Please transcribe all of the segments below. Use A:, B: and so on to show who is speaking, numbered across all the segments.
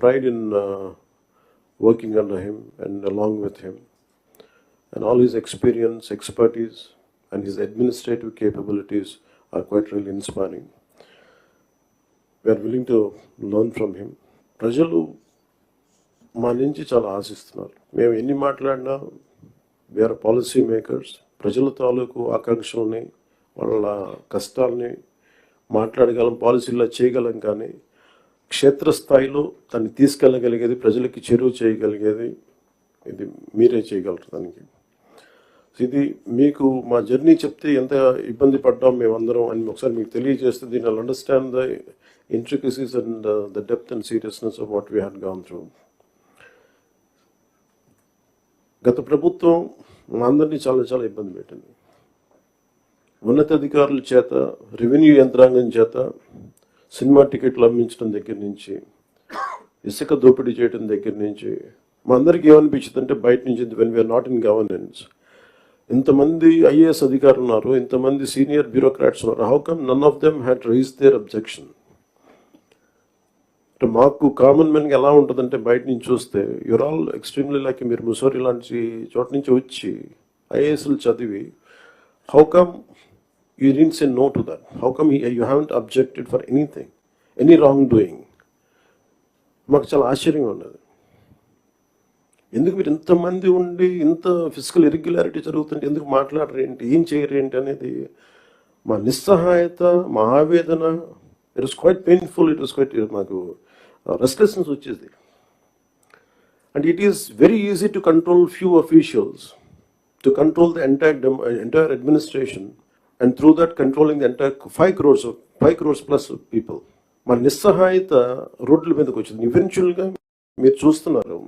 A: pride in uh, working under him and along with him. And all his experience, expertise, and his administrative capabilities are quite really inspiring. We are willing to learn from him. ప్రజలు మా నుంచి చాలా ఆశిస్తున్నారు మేము ఎన్ని మాట్లాడినా we are policy makers ప్రజల తాలూకు ఆకాంక్షల్ని వాళ్ళ కష్టాలని మాట్లాడగలం పాలసీల్లో చేయగలం కానీ క్షేత్రస్థాయిలో దాన్ని తీసుకెళ్ళగలిగేది ప్రజలకి చెరువు చేయగలిగేది ఇది మీరే చేయగలరు దానికి. ఇది మీకు మా జర్నీ చెప్తే ఎంత ఇబ్బంది పడ్డాం మేమందరం అని ఒకసారి మీకు తెలియజేస్తే దీని understand the intricacies and the depth and seriousness of what we had gone through గత ప్రభుత్వం మా అందరినీ చాలా చాలా ఇబ్బంది పెట్టింది. ఉన్నతాధికారుల చేత రెవెన్యూ యంత్రాంగం చేత సినిమా టికెట్లు అమ్మించడం దగ్గర నుంచి ఇసుక దోపిడీ చేయడం దగ్గర నుంచి మా అందరికీ ఏమనిపించింది అంటే బయట నుంచి when we are not in governance ఇంతమంది ఐఏఎస్ అధికారులు ఉన్నారు ఇంతమంది సీనియర్ బ్యూరోక్రాట్స్ ఉన్నారు how come none of them had raise their objection అంటే మాకు కామన్ మెన్కి ఎలా ఉంటుందంటే బయట నుంచి చూస్తే యువర్ ఆల్ ఎక్స్ట్రీమ్లీ లైక్ మీరు ముసోరి లాంటి చోట నుంచి వచ్చి ఐఏఎస్లు చదివి how come you didnt say no to that. హౌ come you haven't objected for anything any wrong doing మాకు చాలా ఆశ్చర్యంగా ఉన్నది. ఎందుకు మీరు ఇంతమంది ఉండి ఇంత ఫిజికల్ ఇరెగ్యులారిటీ జరుగుతుంటే ఎందుకు మాట్లాడరు ఏంటి? ఏం చేయరు ఏంటి అనేది మా నిస్సహాయత మా ఆవేదన it was quite painful it was quite మాకు uh, రెస్ట్లెస్నెస్ వచ్చేది. And it is very easy to control few officials to control the entire entire administration through that controlling controlling the entire crores crores five crores plus people మన నిస్సహాయత రోడ్ల మీదకి వచ్చింది ఈవెన్చువల్గా మీరు చూస్తున్నారు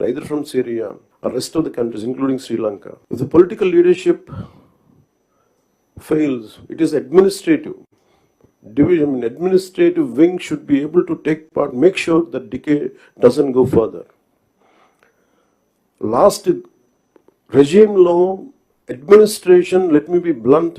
A: either from Syria or rest of the countries, including Sri Lanka. If the political leadership fails, it is administrative. Division, administrative wing should be able to take part, make sure that decay doesn't go further. Last regime law, administration, let me be blunt,